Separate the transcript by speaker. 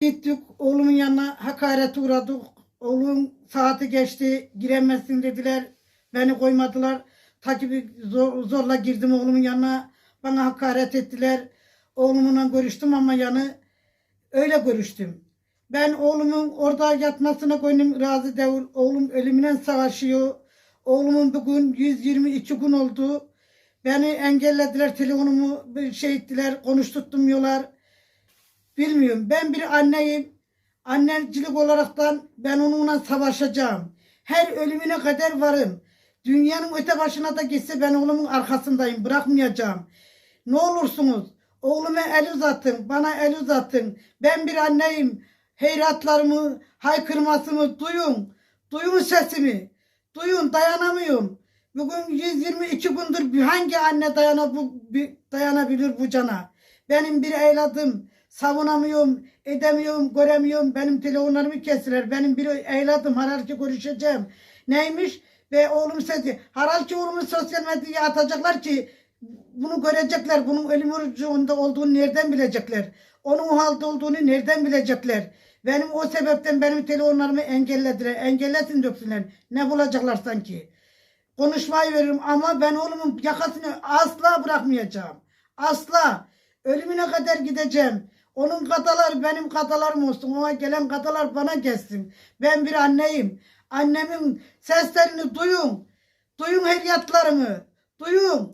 Speaker 1: Gittik oğlumun yanına hakaret uğradık. Oğlum saati geçti giremezsin dediler. Beni koymadılar. Takibi zor, zorla girdim oğlumun yanına. Bana hakaret ettiler. Oğlumla görüştüm ama yanı öyle görüştüm. Ben oğlumun orada yatmasına gönlüm razı değil. Oğlum ölümüne savaşıyor. Oğlumun bugün 122 gün oldu. Beni engellediler telefonumu şey ettiler konuşturtmuyorlar. Bilmiyorum. Ben bir anneyim. Annecilik olaraktan ben onunla savaşacağım. Her ölümüne kadar varım. Dünyanın öte başına da gitse ben oğlumun arkasındayım. Bırakmayacağım. Ne olursunuz oğluma el uzatın. Bana el uzatın. Ben bir anneyim. Heyratlarımı, haykırmasımı duyun. Duyun sesimi. Duyun dayanamıyorum. Bugün 122 gündür hangi anne dayana bu, bir- dayanabilir bu cana? Benim bir evladım savunamıyorum, edemiyorum, göremiyorum. Benim telefonlarımı kestiler. Benim bir evladım herhalde görüşeceğim. Neymiş? Ve oğlum sesi. Herhalde oğlumu sosyal medyaya atacaklar ki bunu görecekler. Bunun ölüm orucunda olduğunu nereden bilecekler? Onun o halde olduğunu nereden bilecekler? Benim o sebepten benim telefonlarımı engellediler. Engellesin döksünler. Ne bulacaklar sanki? Konuşmayı veririm ama ben oğlumun yakasını asla bırakmayacağım. Asla. Ölümüne kadar gideceğim. Onun kadalar benim kadalarım olsun. Ona gelen kadalar bana gelsin. Ben bir anneyim. Annemin seslerini duyun. Duyun feryatlarımı. Duyun.